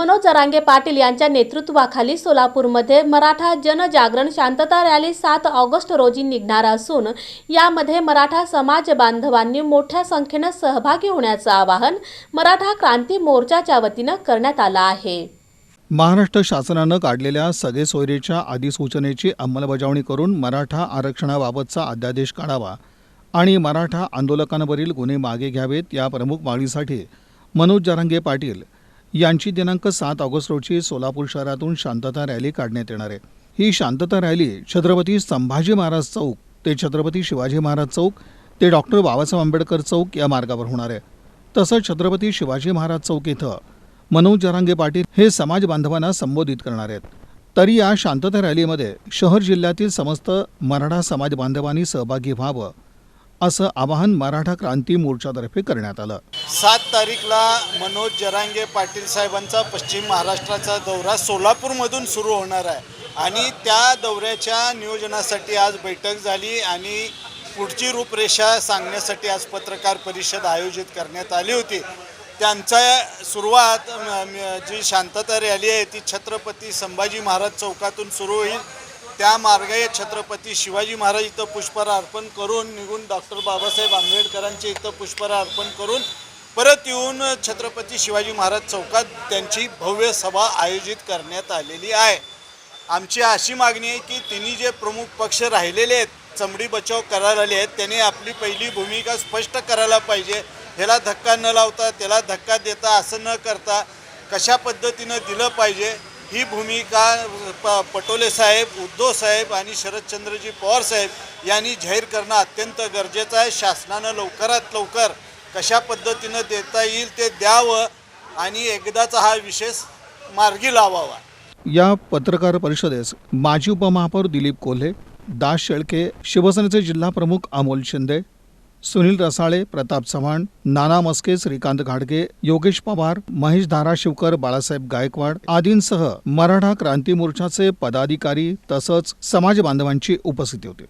मनोज जरांगे पाटील यांच्या नेतृत्वाखाली सोलापूरमध्ये मराठा जनजागरण शांतता रॅली सात ऑगस्ट रोजी निघणार असून यामध्ये मराठा समाज बांधवांनी मोठ्या संख्येनं सहभागी होण्याचं आवाहन मराठा क्रांती मोर्चाच्या वतीनं करण्यात आलं आहे. महाराष्ट्र शासनानं काढलेल्या सगळे सोयरीच्या अधिसूचनेची अंमलबजावणी करून मराठा आरक्षणाबाबतचा अध्यादेश काढावा आणि मराठा आंदोलकांवरील गुन्हे मागे घ्यावेत या प्रमुख मागणीसाठी मनोज जरांगे पाटील यांची दिनांक सात ऑगस्ट रोजी सोलापूर शहरातून शांतता रॅली काढण्यात येणार आहे. ही शांतता रॅली छत्रपती संभाजी महाराज चौक ते छत्रपती शिवाजी महाराज चौक ते डॉक्टर बाबासाहेब आंबेडकर चौक या मार्गावर होणार आहे. तसंच छत्रपती शिवाजी महाराज चौक इथं मनोज जरांगे पाटील हे समाज बांधवांना संबोधित करणार आहेत. तरी या शांतता रॅलीमध्ये शहर जिल्ह्यातील समस्त मराठा समाज बांधवांनी सहभागी व्हावं असं आवाहन मराठा क्रांती मोर्चातर्फे करण्यात आलं. सात तारीखला मनोज जरांगे पाटील साहेबांचा पश्चिम महाराष्ट्राचा दौरा सोलापूरमधून सुरू होणार आहे. आणि त्या दौऱ्याच्या नियोजनासाठी आज बैठक झाली आणि पुढची रूपरेषा सांगण्यासाठी आज पत्रकार परिषद आयोजित करण्यात आली होती. त्यांचा सुरुवात जी शांतता रॅली आहे ती छत्रपती संभाजी महाराज चौकातून सुरू होईल. त्या मार्गे छत्रपती शिवाजी महाराज इथं पुष्पहार अर्पण करून निघून डॉक्टर बाबासाहेब आंबेडकरांचे इथं पुष्पहार अर्पण करून परत येऊन छत्रपती शिवाजी महाराज चौकात त्यांची भव्य सभा आयोजित करण्यात आलेली आहे. आमची अशी मागणी आहे की तिन्ही जे प्रमुख पक्ष राहिलेले आहेत चमडी बचाव करायला आले आहेत त्यांनी आपली पहिली भूमिका स्पष्ट करायला पाहिजे. ह्याला धक्का न लावता त्याला धक्का देता असं न करता कशा पद्धतीनं दिलं पाहिजे ही भूमिका प पटोले साहेब उद्धव साहेब आणि शरदचंद्रजी पवार साहेब यांनी जाहीर करणं अत्यंत गरजेचं आहे. शासनानं लवकरात लवकर कशा पद्धतीनं देता येईल ते द्यावं आणि एकदाचा हा विशेष मार्गी लावावा. या पत्रकार परिषदेस माजी उपमहापौर दिलीप कोल्हे दास शेळके शिवसेनेचे जिल्हा प्रमुख अमोल शिंदे सुनील रसाळे प्रताप चव्हाण नाना मस्के श्रीकांत घाडगे योगेश पवार महेश धाराशिवकर बाळासाहेब गायकवाड आदींसह मराठा क्रांती मोर्चाचे पदाधिकारी तसंच समाज बांधवांची उपस्थिती होती.